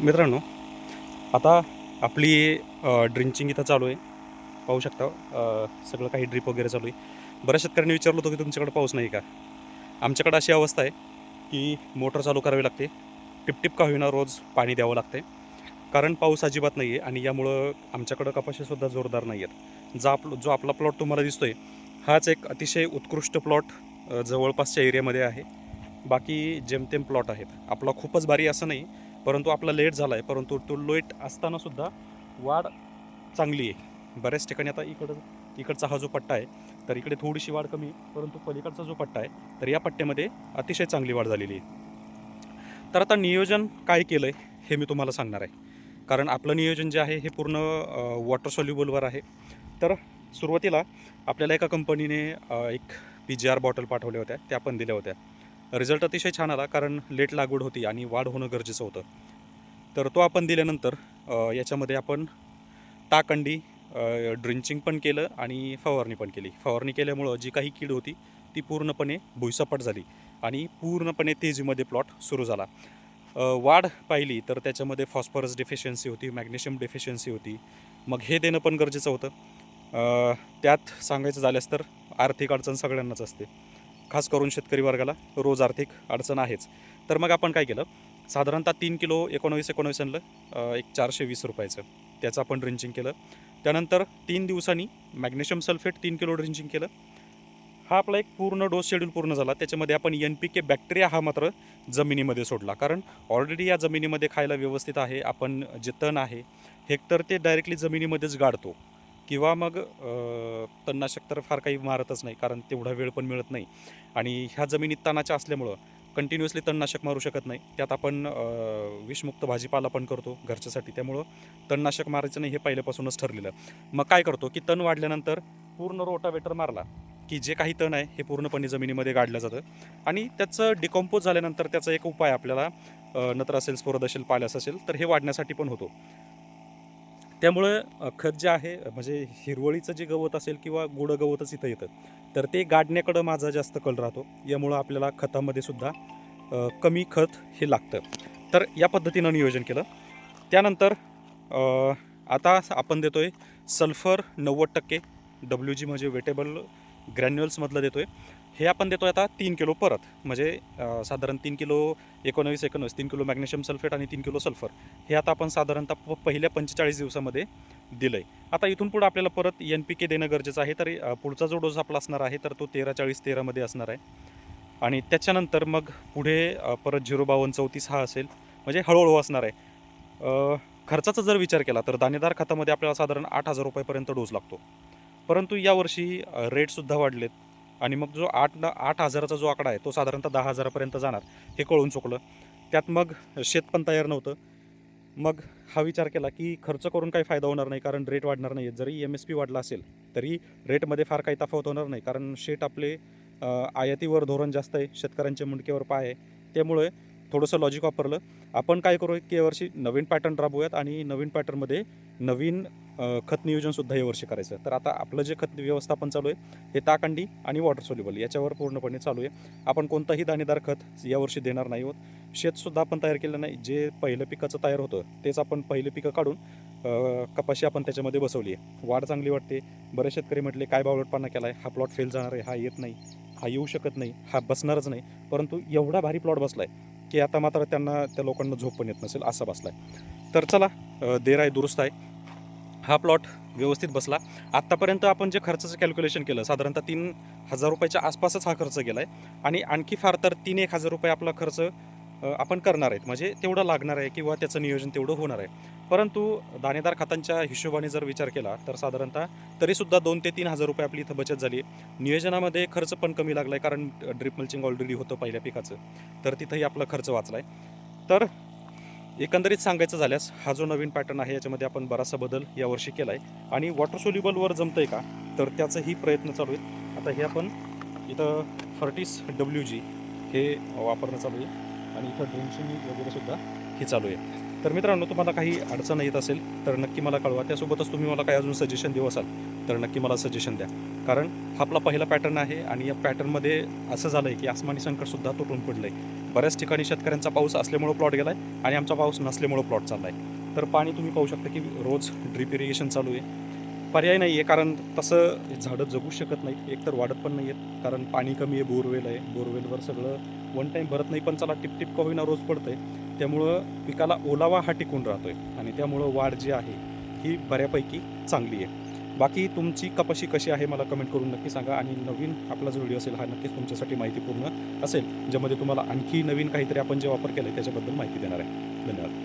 मित्रांनो आता आपली ड्रिंचिंग इथं चालू आहे. पाहू शकता सगळं काही ड्रिप वगैरे चालू आहे. बऱ्याच शेतकऱ्यांनी विचारलं होतं की तुमच्याकडे पाऊस नाही का? आमच्याकडे अशी अवस्था आहे की मोटर चालू करावी लागते. टिपटिप का होईना रोज पाणी द्यावं लागते. कारण पाऊस अजिबात नाही आहे आणि यामुळं आमच्याकडं कपाशीसुद्धा जोरदार नाही आहेत जा आप जो आपला प्लॉट तुम्हाला दिसतो आहे हाच एक अतिशय उत्कृष्ट प्लॉट जवळपासच्या एरियामध्ये आहे. बाकी जेमतेम प्लॉट आहेत. आपला खूपच भारी असं नाही परंतु आपला लेट झाला आहे परंतु तो लेट असतानासुद्धा वाढ चांगली आहे. बऱ्याच ठिकाणी आता इकडं इकडचा हा जो पट्टा आहे तर इकडे थोडीशी वाढ कमी आहे परंतु पलीकडचा जो पट्टा आहे तर या पट्ट्यामध्ये अतिशय चांगली वाढ झालेली आहे. तर आता नियोजन काय केलं आहे हे मी तुम्हाला सांगणार आहे. कारण आपलं नियोजन जे आहे हे पूर्ण वॉटर सॉल्युबलवर आहे. तर सुरुवातीला आपल्याला एका कंपनीने एक पी जी आर बॉटल पाठवल्या होत्या त्या पण दिल्या होत्या. रिझल्ट अतिशय छान आला कारण लेट लागवड होती आणि वाढ होणं गरजेचं होतं. तर तो आपण दिल्यानंतर याच्यामध्ये आपण ताकंडी ड्रिंचिंग पण केलं आणि फवारणी पण केली. फवारणी केल्यामुळं जी काही कीड होती ती पूर्णपणे भुईसपाट झाली आणि पूर्णपणे तेजीमध्ये प्लॉट सुरू झाला. वाढ पाहिली तर त्याच्यामध्ये फॉस्फरस डिफिशियन्सी होती मॅग्नेशियम डिफिशियन्सी होती. मग हे देणं पण गरजेचं होतं. त्यात सांगायचं झाल्यास तर आर्थिक अडचण सगळ्यांनाच असते. खास करून शेतकरी वर्गाला रोज आर्थिक अडचण आहेच. तर मग आपण काय केलं? साधारणतः तीन किलो एकोणावीस एकोणावीस आणलं एक चारशे वीस रुपयाचं. त्याचं आपण ड्रिंचिंग केलं. त्यानंतर तीन दिवसांनी मॅग्नेशियम सल्फेट तीन किलो ड्रिंचिंग केलं. हा आपला एक पूर्ण डोस शेड्यूल पूर्ण झाला. त्याच्यामध्ये आपण एन पी के बॅक्टेरिया हा मात्र जमिनीमध्ये सोडला. कारण ऑलरेडी या जमिनीमध्ये खायला व्यवस्थित आहे. आपण जे तण आहे हे तर ते डायरेक्टली जमिनीमध्येच गाडतो. किंवा मग तणनाशक तर फार काही मारतच नाही कारण तेवढा वेळ पण मिळत नाही. आणि ह्या जमिनीत तणाच्या असल्यामुळं कंटिन्युअसली तणनाशक मारू शकत नाही. त्यात आपण विषमुक्त भाजीपाला पण करतो घरच्यासाठी. त्यामुळं तणनाशक मारायचं नाही हे पहिल्यापासूनच ठरलेलं. मग काय करतो की तण वाढल्यानंतर पूर्ण रोटावेटर मारला की जे काही तण आहे हे पूर्णपणे जमिनीमध्ये गाडलं जातं. आणि त्याचं डिकॉम्पोज झाल्यानंतर त्याचा एक उपाय आपल्याला नत्र असेल स्फोरद असेल पाल्यास असेल तर हे वाढण्यासाठी पण होतो. त्यामुळं खत जे आहे म्हणजे हिरवळीचं जे गवत असेल किंवा गोडं गवतच इथं येतं तर ते गाडण्याकडं माझा जास्त कल राहतो. यामुळं आपल्याला खतामध्ये सुद्धा कमी खत हे लागतं. तर या पद्धतीनं नियोजन केलं. त्यानंतर आता आपण देतो आहे सल्फर नव्वद टक्के. डब्ल्यू जी म्हणजे वेटेबल ग्रॅन्युअल्समधलं देतो आहे हे आपण देतो आता तीन किलो परत. म्हणजे साधारण तीन किलो एकोणावीस एकोणवीस तीन किलो मॅग्नेशियम सल्फेट आणि तीन किलो सल्फर. हे आता आपण साधारणतः प- पहिल्या पंचेचाळीस दिवसामध्ये दिलं आहे आता इथून पुढं आपल्याला परत एन पी के देणं गरजेचं आहे. तर पुढचा जो डोस आपला असणार आहे तर तो तेरा चाळीस तेरामध्ये असणार आहे. आणि त्याच्यानंतर मग पुढे परत झिरो बावन्न चौतीस हा असेल. म्हणजे हळूहळू असणार आहे. खर्चाचा जर विचार केला तर दाणेदार खतामध्ये आपल्याला साधारण आठ हजार रुपयापर्यंत डोस लागतो. परंतु यावर्षी रेटसुद्धा वाढलेत. आणि मग जो आठ न आठ हजाराचा जो आकडा आहे तो साधारणतः दहा हजारापर्यंत जाणार. हे कळून चुकलं. त्यात मग शेत पण तयार नव्हतं. मग हा विचार केला की खर्च करून काही फायदा होणार नाही कारण रेट वाढणार नाही जरी एम एस पी वाढला असेल तरी रेटमध्ये फार काही तफावत होणार नाही कारण शेट आपले आयातीवर धोरण जास्त आहे शेतकऱ्यांच्या मुंडकेवर पाय आहे. त्यामुळे थोडंसं लॉजिक वापरलं. आपण काय करू की यावर्षी नवीन पॅटर्न राबवूयात आणि नवीन पॅटर्नमध्ये नवीन खत नियोजनसुद्धा यावर्षी करायचं. तर आता आपलं जे खत व्यवस्थापन चालू आहे हे ताकंडी आणि वॉटर सोल्युबल याच्यावर पूर्णपणे चालू आहे. आपण कोणताही दाणेदार खत यावर्षी देणार नाही होत शेतसुद्धा आपण तयार केलं नाही. जे पहिलं पिकाचं तयार होतं तेच आपण पहिलं पिकं काढून कपाशी आपण त्याच्यामध्ये बसवली आहे. वाढ चांगली वाटते. बरेच शेतकरी म्हटले काय बावलटपणा केला आहे हा प्लॉट फेल जाणार आहे. हा येत नाही. हा येऊ शकत नाही. हा बसणारच नाही. परंतु एवढा भारी प्लॉट बसला आहे की आता मात्र त्यांना त्या लोकांना झोप पण येत नसेल असा बसला आहे तर चला देर आहे दुरुस्त आहे. हा प्लॉट व्यवस्थित बसला. आत्तापर्यंत आपण जे खर्चाचं कॅल्क्युलेशन केलं साधारणतः तीन हजार रुपयाच्या आसपासच हा खर्च गेला आहे आणि आणखी फार तर तीन एक हजार रुपये आपला खर्च आपण करणार आहेत. म्हणजे तेवढं लागणार आहे किंवा त्याचं नियोजन तेवढं होणार आहे. परंतु दाणेदार खातांच्या हिशोबाने जर विचार केला तर साधारणतः तरीसुद्धा दोन ते तीन हजार रुपये आपली इथं बचत झाली. आहे नियोजनामध्ये खर्च पण कमी लागला आहे कारण ड्रिप मल्चिंग ऑलरेडी होतं पहिल्या पिकाचं. तर तिथंही आपला खर्च वाचला आहे तर एकंदरीत सांगायचं झाल्यास हा जो नवीन पॅटर्न आहे याच्यामध्ये आपण बराचसा बदल यावर्षी केला आहे आणि वॉटर सोल्युबलवर जमतं आहे का? तर त्याचंही प्रयत्न चालू आहेत. आता हे आपण इथं फर्टिस डब्ल्यू जी हे वापरणं चालू आहे. आणि इथं ड्रिंचिंग वगैरे सुद्धा हे चालू आहे. तर मित्रांनो तुम्हाला काही अडचण येत असेल तर नक्की मला कळवा. त्यासोबतच तुम्ही मला काही अजून सजेशन देऊ असाल तर नक्की मला सजेशन द्या. कारण हा आपला पहिला पॅटर्न आहे आणि या पॅटर्नमध्ये असं झालं आहे की आसमानी संकटसुद्धा तुटून पडलं आहे बऱ्याच ठिकाणी शेतकऱ्यांचा पाऊस असल्यामुळं प्लॉट गेला आहे आणि आमचा पाऊस नसल्यामुळं प्लॉट चालला आहे तर पाणी तुम्ही पाहू शकता की रोज ड्रीप इरिगेशन चालू आहे. पर्याय नाही आहे कारण तसं झाडं जगू शकत नाहीत. एकतर वाढत पण नाही आहेत कारण पाणी कमी आहे बोरवेल आहे. बोरवेलवर सगळं वन टाईम भरत नाही पण चला टिपटिप का होईना रोज पडतं आहे त्यामुळं पिकाला ओलावा हा टिकून राहतो आहे आणि त्यामुळं वाढ जी आहे ही बऱ्यापैकी चांगली आहे. बाकी तुमची कपाशी कशी आहे मला कमेंट करून नक्की सांगा आणि नवीन आपला जो व्हिडिओ असेल हा नक्कीच तुमच्यासाठी माहितीपूर्ण असेल ज्यामध्ये तुम्हाला आणखी नवीन काहीतरी आपण जे वापर केलं आहे त्याच्याबद्दल माहिती देणार आहे. धन्यवाद.